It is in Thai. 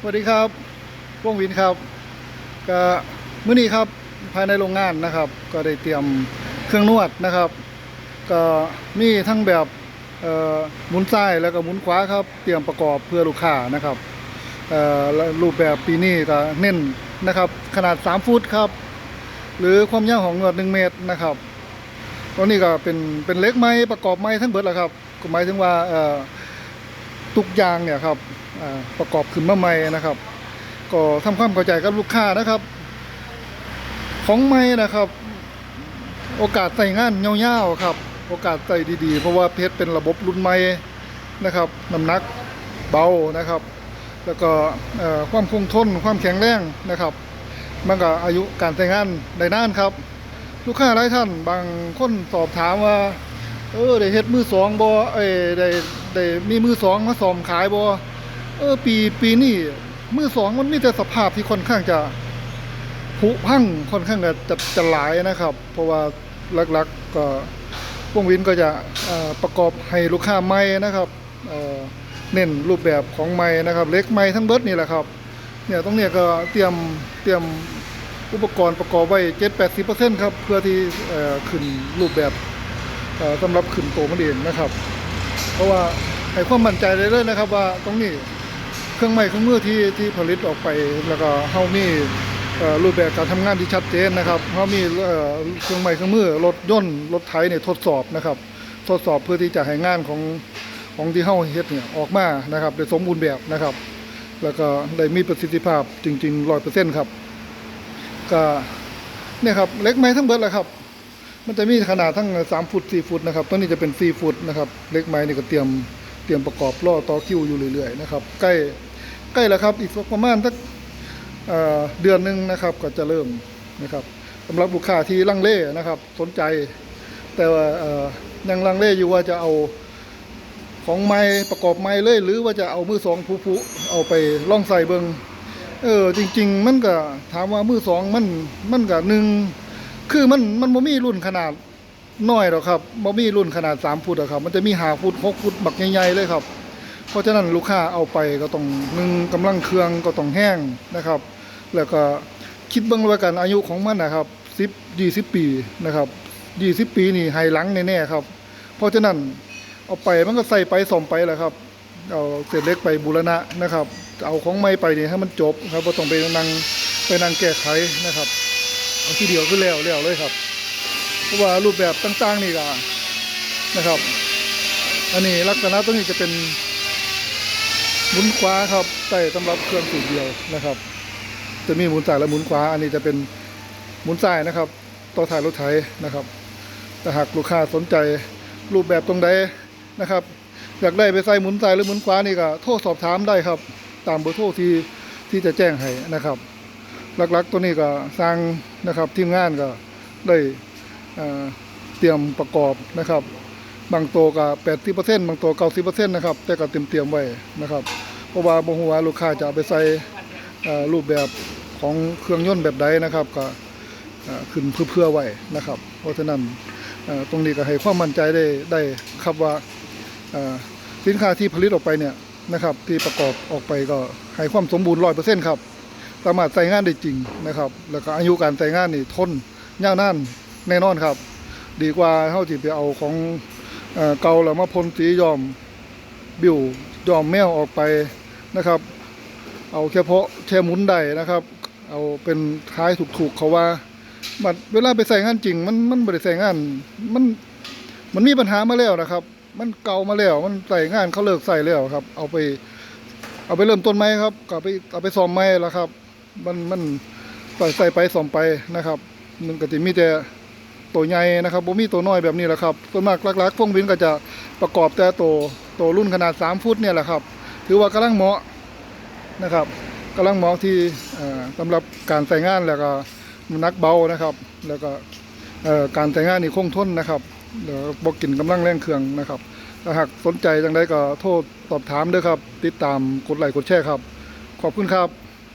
สวัสดีครับวงวินครับก็มื้อนี้ครับภายในโรงงานนะครับ ก็ได้เตรียมเครื่องนวดนะครับ ก็มีทั้งแบบหมุนซ้ายแล้วก็หมุนขวาครับ เตรียมประกอบเพื่อลูกค้านะครับรูปแบบปีนี้ก็เน้นนะครับ ขนาด 3 ฟุตครับ หรือความยาวของนวด 1 เมตรนะครับตอนนี้ก็เป็นเป็นเล็กไม้ประกอบไม้ทั้งเบิดแล้วครับหมายถึงว่าทุกอย่างเนี่ยครับ ประกอบขึ้นมาใหม่นะครับ ก็ทำความเข้าใจกับลูกค้านะครับ ของใหม่นะครับ โอกาสใส่งานยาวๆครับ โอกาสใส่ดีๆ เพราะว่าเพชรเป็นระบบรุ่นใหม่นะครับน้ำหนักเบานะครับ แล้วก็ความคงทนความแข็งแรงนะครับ มันก็อายุการใช้งานได้นานครับ ลูกค้าหลายท่านบางคนสอบถามว่าเออได้เฮ็ดมือสองบ่เอ้ได้ได้มีมือสองมาซ่อมขายบ่ เออปีปีนี้มือสองมันมีแต่สภาพที่ค่อนข้างจะผุพังค่อนข้างจะจะจะหลายนะครับ เพราะว่าหลักๆก็พวกวินก็จะประกอบให้ลูกค้าใหม่นะครับเเน้นรูปแบบของใหม่นะครับ เล็กใหม่ทั้งเบิดนี่แหละครับเนี่ยตรงเนี้ยก็เตรียมเตรียมอุปกรณ์ประกอบไว้7-80%ครับเพื่อที่ขึ้นรูปแบบสำหรับขึ้นโตมันเองนะครับ เพราะว่าให้ความมั่นใจเลยเลยนะครับ ว่าตรงนี้ เครื่องไม้เครื่องมือที่ที่ผลิตออกไปแล้วก็เฮามี่รูปแบบการทำงานที่ชัดเจนนะครับเฮามีเอ่เครื่องไม้เครื่องมือรถยนต์รถไถเนี่ยทดสอบนะครับ ทดสอบเพื่อที่จะให้งานของของที่เฮาเฮ็ดเนี่ยออกมานะครับได้สมบูรณ์แบบนะครับ แล้วก็ได้มีประสิทธิภาพจริงๆ100%ครับก็เนี่ยครับเล็กไม้ทั้งเบิดแหละครับ มันจะมีขนาดทั้ง3ฟุต4ฟุตนะครับตัวนี้จะเป็น4ฟุตนะครับเล็กไม้นี่ก็เตรียมเตรียมประกอบล่อต่อคิวอยู่เรื่อยๆนะครับใกล้ ใกล้แล้วครับอีกสักประมาณสักเเดือนหนึ่งนะครับก็จะเริ่มนะครับสำหรับลูกค้าที่ลังเลนะครับ สนใจ แต่ว่ายังลังเลอยู่ว่าจะเอาของไม้ประกอบไม้เลย หรือว่าจะเอามือสองผู้ๆเอาไปล่องใส่เบิงเออจริง ๆ มันก็ถามว่ามือสองมันมันก็หนึ่งคือมันมันบ่มีรุ่นขนาดน้อยหรอกครับบ่มีรุ่นขนาด3ฟุตหรอกครับ มันจะมี5ฟุต6ฟุตบักใหญ่ๆเลยครับ เพราะฉะนั้นลูกค้าเอาไปก็ต้องหนึ่งกำลังเครื่องก็ต้องแห้งนะครับ แล้วก็คิดเบิ่งไว้กันอายุของมันนะครับ10 20ปีนะครับ20ปีนี่ให้หลังแน่ๆครับ เพราะฉะนั้นเอาไปมันก็ใส่ไปส่อมไปแหละครับเอาเศษเล็กไปบูรณะนะครับ เอาของใหม่ไปนี่ให้มันจบครับบ่ต้องไปนั่งไปนั่งแก้ไขนะครับเอาทีเดียวคือแล้วแล้วเลยครับ เพราะว่ารูปแบบต่างๆนี่ก็นะครับ อันนี้ลักษณะตัวนี้จะเป็น หมุนขวาครับใส่สำหรับเครื่องสูบเดียวนะครับ จะมีหมุนซ้ายและหมุนขวา อันนี้จะเป็นหมุนซ้ายนะครับต่อถ่ายรถไถนะครับแต่หากลูกค้าสนใจรูปแบบตรงใดนะครับ อยากได้ไปใส่หมุนซ้ายหรือหมุนขวานี่ก็โทรสอบถามได้ครับ ตามเบอร์โทรที่ที่จะแจ้งให้นะครับ หลักๆตัวนี้ก็สร้างนะครับทีมงานก็ได้เตรียมประกอบนะครับ บางตัวก็80%บางตัว90%นะครับ แต่ก็เตรียมเตรียมไว้นะครับ เพราะว่าบ่ฮู้ว่าลูกค้าจะเอาไปใส่รูปแบบของเครื่องยนต์แบบใดนะครับ ก็ขึ้นเพื่อๆไว้นะครับ เพราะฉะนั้นตรงนี้ก็ให้ความมั่นใจได้ได้ครับว่าสินค้าที่ผลิตออกไปเนี่ยนะครับ ที่ประกอบออกไปก็ให้ความสมบูรณ์100%ครับสามารถใส่งานได้จริงนะครับ แล้วก็อายุการใส่งานนี่ทนยาวนานแน่นอนครับ ดีกว่าเฮาสิไปเอาของ เกาแล้วมาพ่นสีย้อมบิวย้อมแมวออกไปนะครับ เอาแค่เพาะแค่หมุนได้นะครับ เอาเป็นท้ายถูกๆเขาว่าบัดเวลาไปใส่งานจริง มันมันบ่ได้ใส่งานมันมันมีปัญหามาแล้วนะครับ มันเก่ามาแล้ว มันใส่งานเขาเลิกใส่แล้วครับ เอาไป เอาไปเริ่มต้นใหมครับก็เอาไปเอาไปซ่อมใหมแล้วครับ มันมันใส่ใส่ไปซ่อมไปนะครับ มันก็จะมีแต่ ตัวใหญ่นะครับบ่มีตัวน้อยแบบนี้แหละครับส่วนมากหลักๆพวกวินก็จะประกอบแต่ตัวตัวรุ่นขนาด 3 ฟุตเนี่ยแหละครับ ถือว่ากำลังเหมาะนะครับกำลังเหมาะที่เอ่อสำหรับการใส่งานแล้วก็นักเบานะครับ แล้วก็การใส่งานนี่คงทนนะครับแล้วบ่กินกำลังแรงเครื่องนะครับถ้าหากสนใจจังไดก็โทรสอบถามเด้อครับ ติดตามกดไลค์กดแชร์ครับ ขอบคุณครับ